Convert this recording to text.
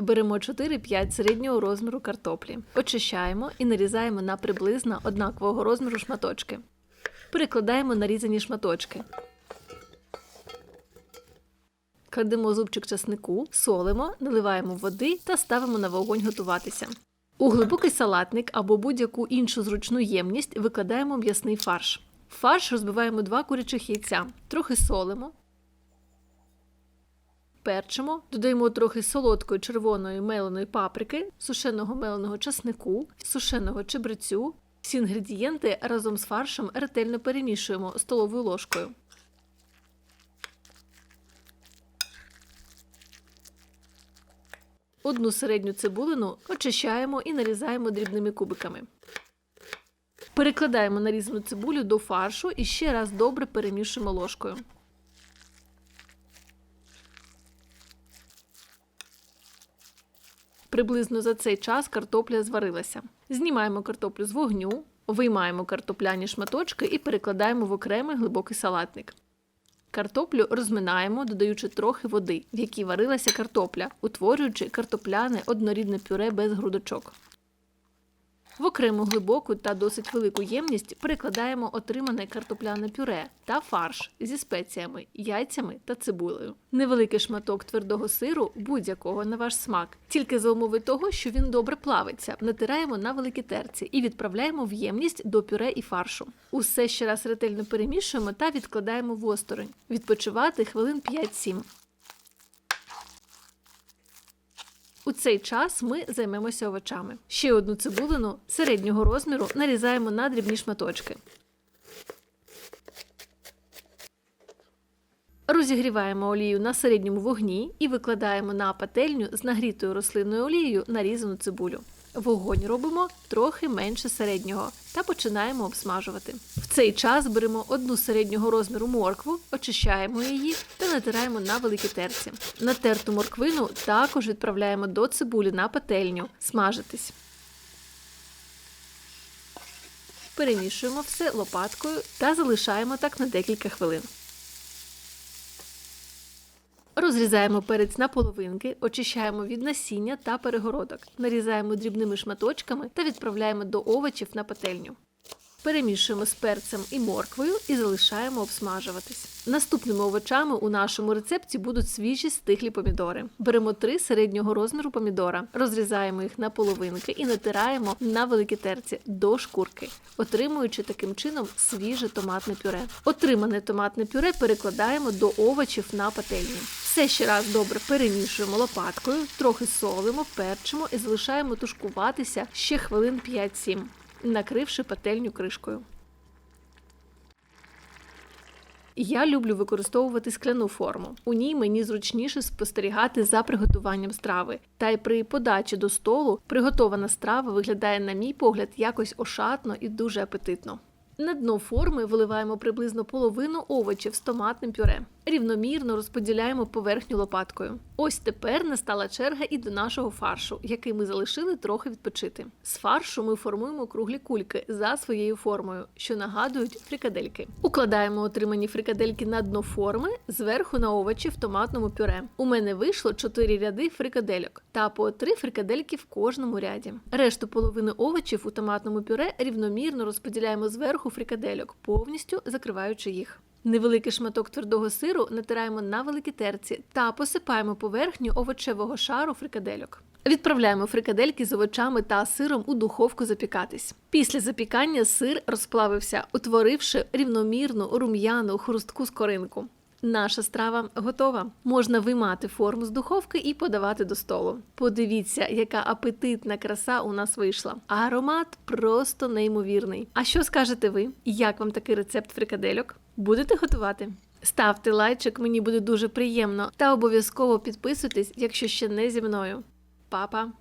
Беремо 4-5 середнього розміру картоплі, очищаємо і нарізаємо на приблизно однакового розміру шматочки. Перекладаємо нарізані шматочки. Кладемо зубчик часнику, солимо, наливаємо води та ставимо на вогонь готуватися. У глибокий салатник або будь-яку іншу зручну ємність викладаємо м'ясний фарш. Фарш розбиваємо два курячих яйця, трохи солимо, перчимо, додаємо трохи солодкої червоної меленої паприки, сушеного меленого часнику, сушеного чебрецю. Всі інгредієнти разом з фаршем ретельно перемішуємо столовою ложкою. Одну середню цибулину очищаємо і нарізаємо дрібними кубиками. Перекладаємо нарізану цибулю до фаршу і ще раз добре перемішуємо ложкою. Приблизно за цей час картопля зварилася. Знімаємо картоплю з вогню, виймаємо картопляні шматочки і перекладаємо в окремий глибокий салатник. Картоплю розминаємо, додаючи трохи води, в якій варилася картопля, утворюючи картопляне однорідне пюре без грудочок. В окрему глибоку та досить велику ємність перекладаємо отримане картопляне пюре та фарш зі спеціями, яйцями та цибулею. Невеликий шматок твердого сиру, будь-якого на ваш смак, тільки за умови того, що він добре плавиться, натираємо на великій терці і відправляємо в ємність до пюре і фаршу. Усе ще раз ретельно перемішуємо та відкладаємо в осторонь. Відпочивати хвилин 5-7. У цей час ми займемося овочами. Ще одну цибулину середнього розміру нарізаємо на дрібні шматочки. Розігріваємо олію на середньому вогні і викладаємо на пательню з нагрітою рослинною олією нарізану цибулю. Вогонь робимо трохи менше середнього та починаємо обсмажувати. В цей час беремо одну середнього розміру моркву, очищаємо її та натираємо на великій терці. Натерту морквину також відправляємо до цибулі на пательню смажитись. Перемішуємо все лопаткою та залишаємо так на декілька хвилин. Розрізаємо перець на половинки, очищаємо від насіння та перегородок, нарізаємо дрібними шматочками та відправляємо до овочів на пательню. Перемішуємо з перцем і морквою і залишаємо обсмажуватись. Наступними овочами у нашому рецепті будуть свіжі стиглі помідори. Беремо три середнього розміру помідора, розрізаємо їх на половинки і натираємо на великій терці до шкурки, отримуючи таким чином свіже томатне пюре. Отримане томатне пюре перекладаємо до овочів на пательні. Все ще раз добре перемішуємо лопаткою, трохи солимо, перчимо і залишаємо тушкуватися ще хвилин 5-7 накривши пательню кришкою. Я люблю використовувати скляну форму. У ній мені зручніше спостерігати за приготуванням страви. Та й при подачі до столу приготована страва виглядає, на мій погляд, якось ошатно і дуже апетитно. На дно форми виливаємо приблизно половину овочів з томатним пюре. Рівномірно розподіляємо поверхню лопаткою. Ось тепер настала черга і до нашого фаршу, який ми залишили трохи відпочити. З фаршу ми формуємо круглі кульки за своєю формою, що нагадують фрикадельки. Укладаємо отримані фрикадельки на дно форми зверху на овочі в томатному пюре. У мене вийшло 4 ряди фрикадельок та по 3 фрикадельки в кожному ряді. Решту половини овочів у томатному пюре рівномірно розподіляємо зверху фрикадельок, повністю закриваючи їх. Невеликий шматок твердого сиру натираємо на великій терці та посипаємо поверхню овочевого шару фрикадельок. Відправляємо фрикадельки з овочами та сиром у духовку запікатись. Після запікання сир розплавився, утворивши рівномірну рум'яну хрустку скоринку. Наша страва готова. Можна виймати форму з духовки і подавати до столу. Подивіться, яка апетитна краса у нас вийшла. Аромат просто неймовірний. А що скажете ви? Як вам такий рецепт фрикадельок? Будете готувати? Ставте лайчик, мені буде дуже приємно, та обов'язково підписуйтесь, якщо ще не зі мною. Па-па!